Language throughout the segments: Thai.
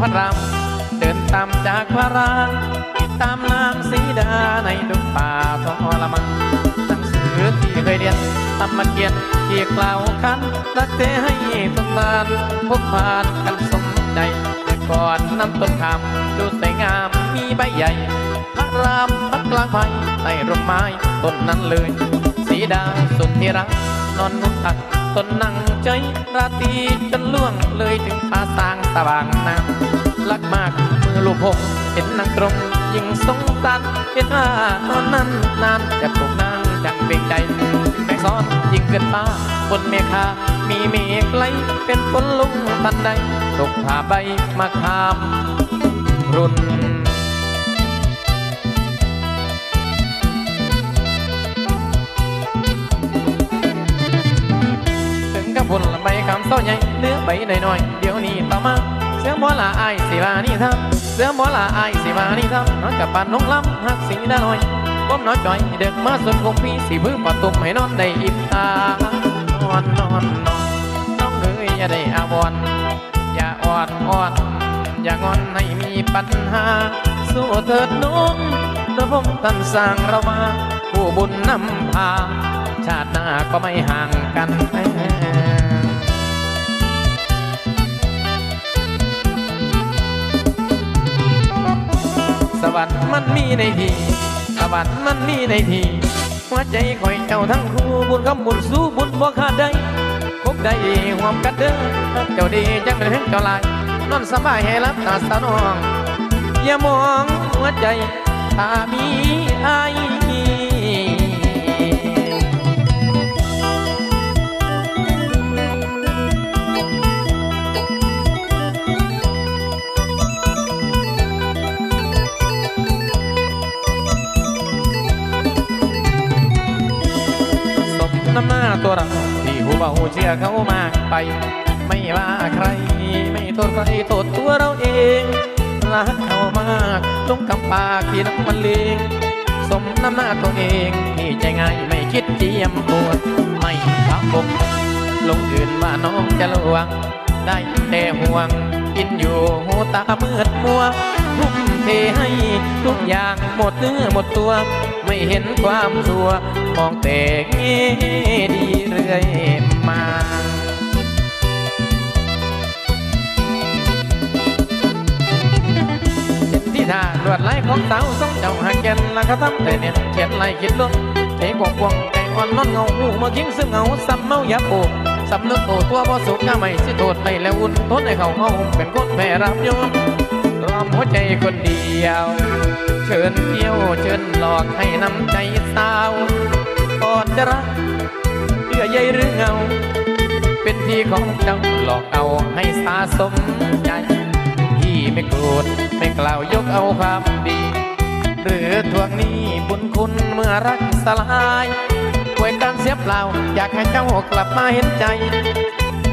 พระรามเดินตามจากพระรามตามนางสีดาในดงป่าทรมานหนังสือที่เคยเรียนตำมาเกียนที่กล่าวคันรักเธอให้สมบานพบผ่านกันสมใจก่อนน้ำต้นขามดูสวยงามมีใบใหญ่พระรามพักกลางไผ่ใต้ร่มไม้ต้นนั้นเลย สีดาสุดที่รักนอนนุนตัก ตนนั่งใจราตรีจนล่วงเลยถึงฟ้าสางสว่างน้ำรักมากมือลูกผมเห็นนางตรงยิ่งสงสารเห็นว่าตอนนั้นนานจะปลุกนางจังเบ่งใจแม่ซ้อนยิ่งเกินฟ้าบนเมฆามีเมฆไหลเป็นฝนลุงทันใดตกผ่าใบมาคามรุน พุ่นละใบคำเศร้าใหญ่เนื้อใบหน่อยๆเดี๋ยวนี้ต่อมาเสือหมอลาอายสิวานี่ทำเสือหมอลาอายสิวานี่ทำนอนกับปานน้องลำหักสีดาหน่อยก้มน้อยจ่อยเด็กมาส่วนคงพี่สีพื้นปะตุ่มให้นอนได้อิ่มตานอนนอนนอนน้องเอ้ยอย่าได้อาวรณ์อย่าอ่อนอ่อนอย่างอนให้มีปัญหา สู้เถิดน้องพระผมท่านสร้างเรามาผู้บุญนำพา ชาติหน้าก็ไม่ห่างกัน สวรรค์มันมีในทีสวรรค์มันมีในทีหัวใจคอยเจ้าทั้งคู่บุญคำบุญสู้บุญบ่ขาดได้พบได้ห่วมกันเด้อเจ้าดีจังเป็นเห็นเจ้าลายนอนสบายให้รับตาสาวน้องอย่ามองหัวใจตามีไอ ตัวเราที่หูเบาเชื่อเขามากไป ไม่ว่าใคร ไม่โทษใครโทษตัวเราเองรักเขามากลงคำปากที่น้ำมันเลงสมน้ำหน้าตัวเองที่ใจง่ายไม่คิดเจียมตัวไม่ทับผมลงอื่นว่าน้องจะลวง ได้แต่ห่วงกินอยู่หูตามืดมัวทุ่มเทให้ทุกอย่างหมดเนื้อหมดตัว ไม่เห็นความชั่ว มองแต่แง่ดีเรื่อยมาเห็นที่ท่าลวดลายของสาวสองเจ้าหักแก่นแล้วก็ทำแต่เนี่ยเขียนลายคิดล้นเทกวงกวงใจอ่อนนอนเงาหูมาคิงซึ่งเงาซ้ำเมายับโบสำนึกโตตัวบ่สุขง่าไม่สิโทษไปแล้วอุ่นทนให้เขาเอาเป็นคนแพ้รับยอมรอมหัวใจคนเดียว เชิญเที่ยวเชิญหลอกให้น้ำใจสา อนจะรักเยื่อใยหรือเงา เป็นที่ของเจ้าหลอกเอาให้สาสมใจที่ไม่โกรธไม่กล่าวยกเอาความดี หรือทวงหนี้บุญคุณเมื่อรักสลายป่วยการเสียเปล่า อยากให้เจ้ากลับมาเห็นใจ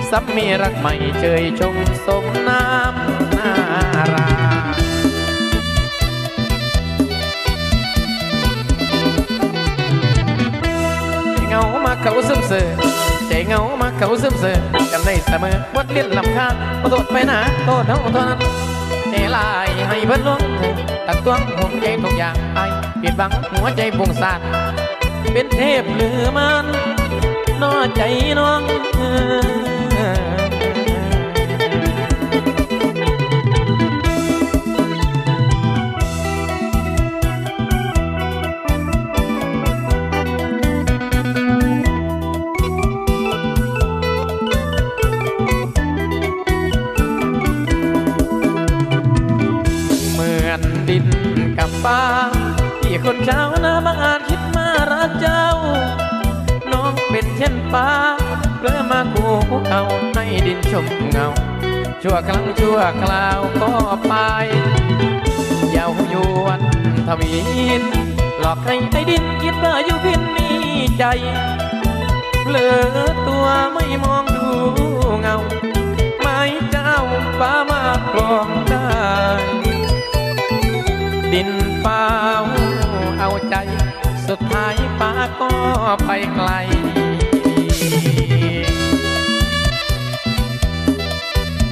สับมีรักใหม่เชยชมสมน้ำ เขาซึมเสือกันได้เสมอบทเรียนลำคาขอโทษไปนะโทษเท่าเท่านั้นใจลายให้เพิ่นลงเธอตักตวงห่วงใจทุกอย่างไปปิดบังหัวใจบุงสานเป็นเทพหรือมันน้อใจน้อง กับฟ้าที่คนเช้านาบางอาจคิดมารักเจ้า น้องเป็นเช่นฟ้าเพื่อมาคู่เขาให้ดินชมเงา ชั่วครั้งชั่วคราวก็ไปยาวยวนทวีนหลอกให้ไอ้ดินคิดว่าอยู่พินมีใจเผลอตัว ใจ สุดท้ายป้าก็ไปไกล